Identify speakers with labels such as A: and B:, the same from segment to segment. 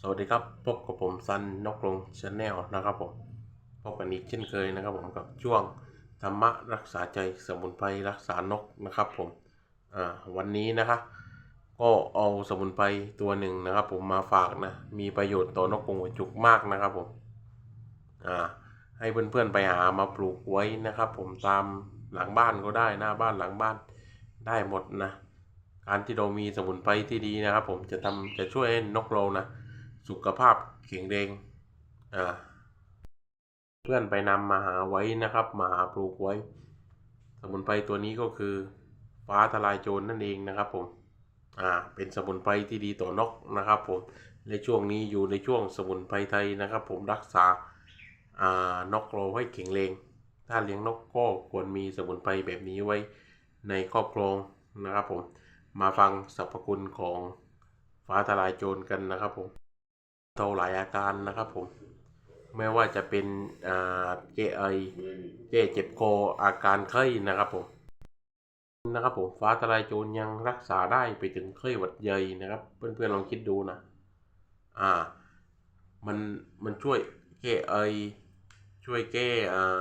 A: สวัสดีครับ พบกับผมซันนกลงชาแนลนะครับผม พบกันอีกเช่นเคยนะครับผมกับช่วงธรรมะรักษาใจสมุนไพรรักษานกนะครับผมวันนี้นะคะ ก็เอาสมุนไพรตัวหนึ่งนะครับ ผมมาฝากนะ มีประโยชน์ต่อนกกรงหัวจุกมากนะครับผมให้เพื่อนๆไปหามาปลูกไว้นะครับ ผมตามหลังบ้านก็ได้หน้าบ้านหลังบ้านได้หมดนะ การที่เรามีสมุนไพรที่ดีนะครับ ผมจะทำจะช่วยให้นกเรานะสุขภาพแข็งแรงอ่าเพื่อนไปนำมาหาไว้นะครับ มาหาปลูกไว้ สมุนไพรตัวนี้ก็คือฟ้าทลายโจรนั่นเองนะครับ ผมอ่าเป็นสมุนไพรที่ดีต่อนกนะครับ ผมในช่วงนี้อยู่ในช่วงสมุนไพรไทยนะครับ ผมรักษาอ่านกเราให้แข็งแรงถ้าเลี้ยงนกก็ควรมีสมุนไพรแบบนี้ไว้ในครอบครองนะครับผม มาฟังสรรพคุณของฟ้าทลายโจรกันนะครับผมเท่าหลายอาการนะครับผม ไม่ว่าจะเป็นเจไอเจเจ็บคออาการไข้นะครับผมนะครับผมฟ้าทลายโจรยังรักษาได้ไปถึงไข้หวัดใหญ่นะครับ เพื่อนๆลองคิดดูนะ อ่า มันมันช่วยแก้ไอช่วยแก้อ่า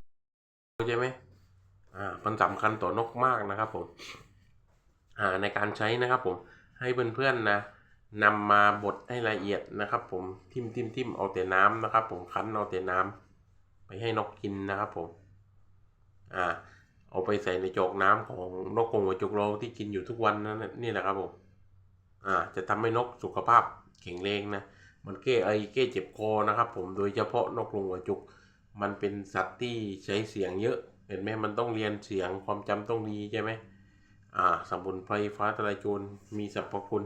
A: ใช่ไหมอ่ามันสำคัญต่อนกมากนะครับผม ในการใช้นะครับผมให้เพื่อนๆนะนำมาบดให้ละเอียดนะครับ ผมทิมทิมทิมเอาแต่น้ำนะครับ ผมคั้นเอาแต่น้ำไปให้นกกินนะครับผมอ่าเอาไปใส่ในจอกน้ำของนกกรงหัวจุกเราที่กินอยู่ทุกวันนั่นนี่แหละครับผมอ่า จะทำให้นกสุขภาพแข็งแรงนะมันแก้ไอแก้เจ็บคอนะครับ ผมโดยเฉพาะนกกรงหัวจุก มันเป็นสัตว์ที่ใช้เสียงเยอะ เห็นไหมมันต้องเรียนเสียงความจำต้องดีใช่ไหม สมุนไพรฟ้าทลายโจรมีสรรพคุณ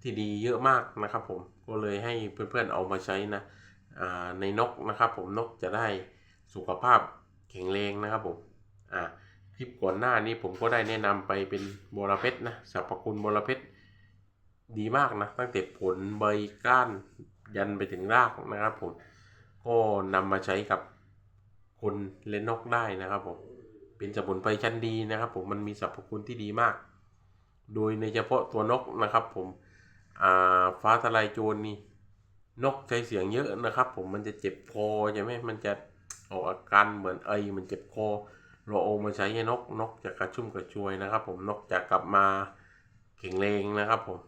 A: ที่ดีเยอะมากนะครับผมก็เลยให้เพื่อนๆเอามาใช้นะในนกนะครับผมนกจะได้สุขภาพแข็งแรงนะครับผมอ่าคลิปก่อนหน้านี้ผมก็ได้แนะนำไปเป็นบรเพชรนะสรรพคุณบรเพชรดีมากนะตั้งแต่ผลใบก้านยันไปถึงรากนะครับผมก็นำมาใช้กับคนเล่นนกได้นะครับผม เป็นสมุนไพรชั้นดีนะครับ ผมมันมีสรรพคุณที่ดีมาก โดยในเฉพาะตัวนกนะครับ ผมฟ้าทลายโจรนี่นกใช้เสียงเยอะนะครับ ผมมันจะเจ็บคอใช่ไหมมันจะออกอาการเหมือนไอมันเจ็บคอเราเอามาใช้ให้นกนกจะกระชุ่มกระชวยนะครับ ผมนกจะกลับมาแข็งแรงนะครับ ผม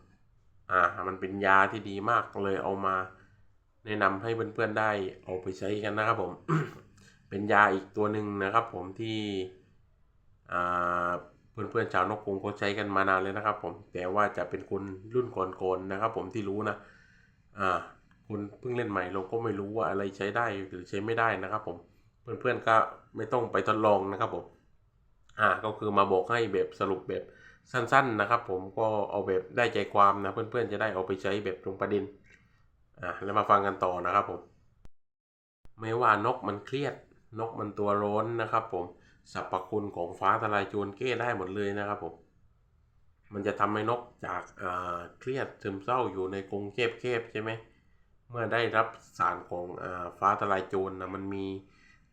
A: อ่ามันเป็นยาที่ดีมากเลยเอามาแนะนำให้เพื่อนๆได้เอาไปใช้กันนะครับผม เป็นยาอีกตัวหนึ่งนะครับ ผมที่เพื่อนๆชาวนกกรงเขาใช้กันมานานเลยนะครับ ผมแต่ว่าจะเป็นคนรุ่นก่อนๆนะครับ ผมที่รู้นะอ่าคุณเพิ่งเล่นใหม่เราก็ไม่รู้ว่าอะไรใช้ได้หรือใช้ไม่ได้นะครับ ผมเพื่อนๆก็ไม่ต้องไปทดลองนะครับผมอ่าก็คือมาบอกให้แบบสรุปแบบสั้น ๆนะครับ ผมก็เอาแบบได้ใจความนะ เพื่อนๆจะได้เอาไปใช้แบบตรงประเด็นอ่าแล้วมาฟังกันต่อนะครับผมไม่ว่านกมันเครียด นกมันตัวร้อนนะครับ ผมสรรพคุณของฟ้าทลายโจรแก้ได้หมดเลยนะครับผมมันจะทำให้นกจากเครียดซึมเศร้าอยู่ในกรงแคบๆใช่ไหมเมื่อได้รับสารของอฟ้าทลายโจรนะมันมี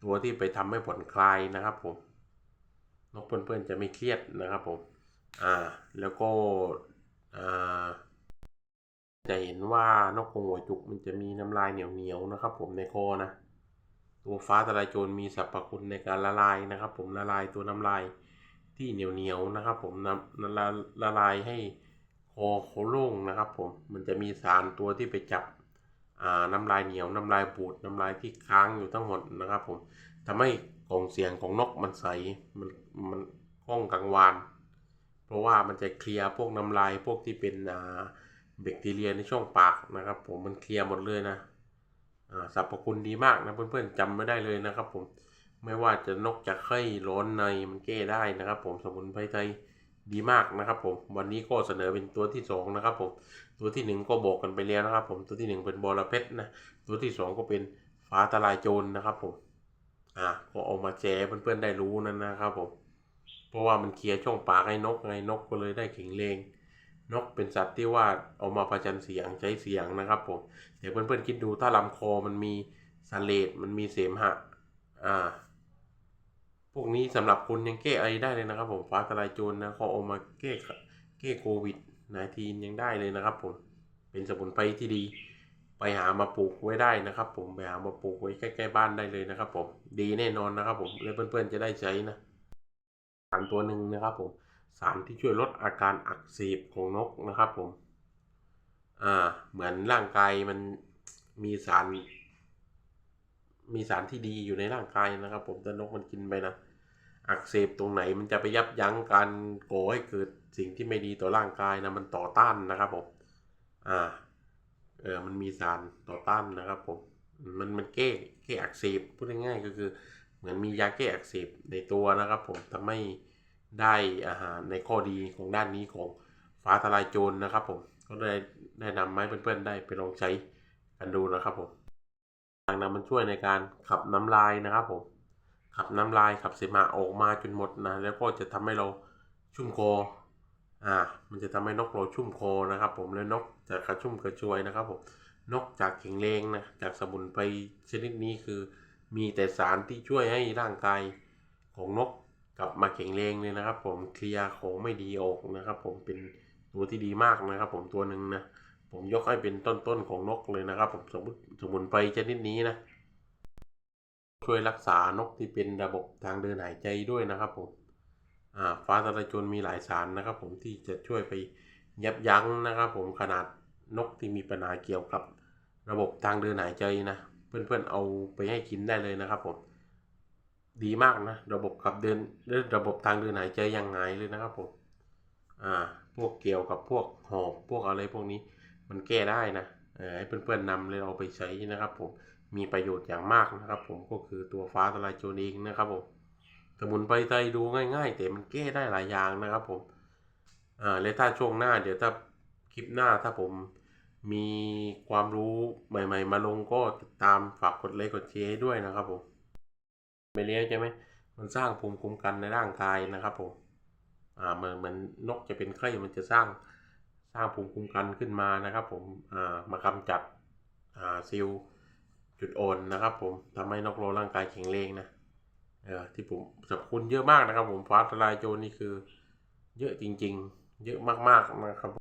A: ตัวที่ไปทำให้ผ่อนคลายนะครับผมนกเพื่อนๆจะไม่เครียดนะครับผมอ่าแล้วก็อ่าจะเห็นว่านกกรงหัวจุกมันจะมีน้ำลายเหนียวๆนะครับ ผมในคอนะ ตัวฟ้าทลายโจรมีสรรพคุณในการละลายนะครับ ผมละลายตัวน้ำลายที่เหนียวๆนะครับ ผมน้ำละละลายให้คอเขาโล่งนะครับ ผมมันจะมีสารตัวที่ไปจับน้ำลายเหนียวน้ำลายบูดน้ำลายที่ค้างอยู่ทั้งหมดนะครับ ผมทำให้กล่องเสียงของนกมันใสมันมันก้องกังวานเพราะว่ามันจะเคลียร์พวกน้ำลายพวกที่เป็นแบคทีเรียในช่องปากนะครับ ผมมันเคลียร์หมดเลยนะ สรรพคุณดีมากนะเพื่อนๆจำไม่ได้เลยนะครับผมไม่ว่าจะนกจะไข้ร้อนในมันแก้ได้นะครับ ผมสมุนไพรไทยดีมากนะครับผมวันนี้ก็เสนอเป็นตัวที่สองนะครับผมตัวที่หนึ่งก็บอกกันไปแล้วนะครับ ผมตัวที่หนึ่งเป็นบอระเพ็ดนะตัวที่สองก็เป็นฟ้าทลายโจรนะครับผมอ่าก็เอามาแชร์เพื่อนๆได้รู้นั่นนะครับผมเพราะว่ามันเคลียร์ช่องปากให้นกไงนกก็เลยได้แข็งแรง นกเป็นสัตว์ที่ว่าเอามาประจันเสียงใช้เสียงนะครับผมเดี๋ยวเพื่อนๆคิดดูถ้าลำคอมันมีสเลดมันมีเสมหะอ่า พวกนี้สำหรับคุณยังแก้ไอได้เลยนะครับ ผมฟ้าทลายโจรนะเขาเอามาแก้แก้โควิดนาทียังได้เลยนะครับผมเป็นสมุนไพรที่ดี ไปหามาปลูกไว้ได้นะครับ ผมไปหามาปลูกไว้ใกล้ๆบ้านได้เลยนะครับ ผมดีแน่นอนนะครับ ผมและเพื่อนๆจะได้ใช้นะสารตัวหนึ่งนะครับผม สารที่ช่วยลดอาการอักเสบของนกนะครับผม อ่า เหมือนร่างกายมันมีสาร มีสารที่ดีอยู่ในร่างกายนะครับ ผมแต่นกมันกินไปนะ อักเสบตรงไหนมันจะไปยับยั้งการก่อให้เกิดสิ่งที่ไม่ดีต่อร่างกายนะมันต่อต้านนะครับผม อ่า เออ มันมีสารต่อต้านนะครับผม มันมันแก้แก้อักเสบพูดง่ายๆก็คือ เหมือนมียาแก้อักเสบในตัวนะครับ ผมทำให้ ได้อาหารในข้อดีของด้านนี้ของฟ้าทลายโจรนะครับผมก็ได้ได้นำมาให้เพื่อนๆได้ไปลองใช้กันดูนะครับผมทางนั้นมันช่วยในการขับน้ำลายนะครับผมขับน้ำลายขับเสมหะออกมาจนหมดนะแล้วก็จะทำให้เราชุ่มคออ่ามันจะทำให้นกเราชุ่มคอนะครับ ผมแล้วนกจะกระชุ่มกระชวยนะครับผมนกจากแข็งแรงนะจากสมุนไพรชนิดนี้คือ มีแต่สารที่ช่วยให้ร่างกายของนก กลับมาแข็งแรงเลยนะครับ ผมเคลียร์ของไม่ดีออกนะครับ ผมเป็นตัวที่ดีมากนะครับ ผมตัวหนึ่งนะผมยกให้เป็นต้นๆของนกเลยนะครับ ผมสมุนสมุนไพรชนิดนี้นะช่วยรักษานกที่เป็นระบบทางเดินหายใจด้วยนะครับ ผมฟ้าทลายโจรมีหลายสารนะครับ ผมที่จะช่วยไปยับยั้งนะครับ ผมขนาดนกที่มีปัญหาเกี่ยวกับระบบทางเดินหายใจนะ เพื่อนๆเอาไปให้กินได้เลยนะครับผม ดีมากนะ ระบบขับเดินระบบทางเดินหายใจยังไงเลยนะครับผมอ่าพวกเกี่ยวกับพวกหอบพวกอะไรพวกนี้มันแก้ได้นะเออให้เพื่อนๆนำเลยเอาไปใช้นะครับผมมีประโยชน์อย่างมากนะครับ ผมก็คือตัวฟ้าทลายโจรเองนะครับผมสมุนไพรไทยดูง่าย ๆ แต่มันแก้ได้หลายอย่างนะครับผมอ่าและถ้าช่วงหน้าเดี๋ยวถ้าคลิปหน้าถ้าผมมีความรู้ใหม่ ๆ มาลงก็ติดตามฝากกดไลค์กดแชร์ให้ด้วยนะครับผม ไปเลี้ยงใช่ไหมมันสร้างภูมิคุ้มกันในร่างกายนะครับผมอ่าเหมือนเหมือนนกจะเป็นไข้มันจะสร้างสร้างภูมิคุ้มกันขึ้นมานะครับ ผมอ่ามากำจัดอ่าซิลจุดอ่อนนะครับ ผมทำให้นกโลร่างกายแข็งแรงนะเออที่ผมสรรพคุณเยอะมากนะครับ ผมฟ้าทลายโจรนี่คือ เยอะจริง ๆ เยอะมากๆนะครับ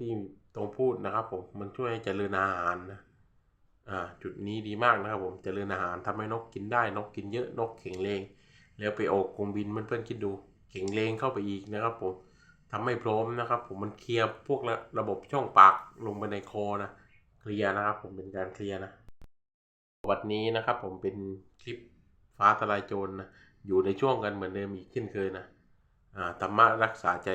A: ที่ตรงพูดนะครับ ผมมันช่วยให้เจริญอาหารนะ อ่าจุดนี้ดีมากนะครับผมจเจริญอาหารทำให้นกกินได้นกกินเยอะนกแข็งแรงแล้วไปออกกรงบินเพื่อนๆคิดดูแข็งแรงเข้าไปอีกนะครับผมทำให้พร้อมนะครับ ผมมันเคลียร์พวกระระบบช่องปากลงไปในคอนะเคลียร์นะครับ ผมเป็นการเคลียร์นะวันนี้นะครับ ผมเป็นคลิปฟ้าทลายโจรนะอยู่ในช่วงกันเหมือนเดิมอีกเช่นเคยนะอ่าธรรมะรักษาใจ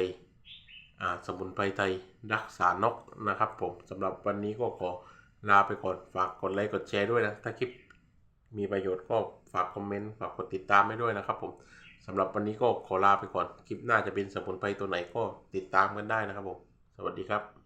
A: อ่าสมุนไพรไทยรักษานกนะครับ ผมสำหรับวันนี้ก็ขอ ลาไปก่อนฝากกดไลค์กดแชร์ด้วยนะ ถ้าคลิปมีประโยชน์ก็ฝากคอมเมนต์ฝากกดติดตามให้ด้วยนะครับผมสำหรับวันนี้ก็ขอลาไปก่อน คลิปหน้าจะเป็นสมุนไพรตัวไหนก็ติดตามกันได้นะครับผม สวัสดีครับ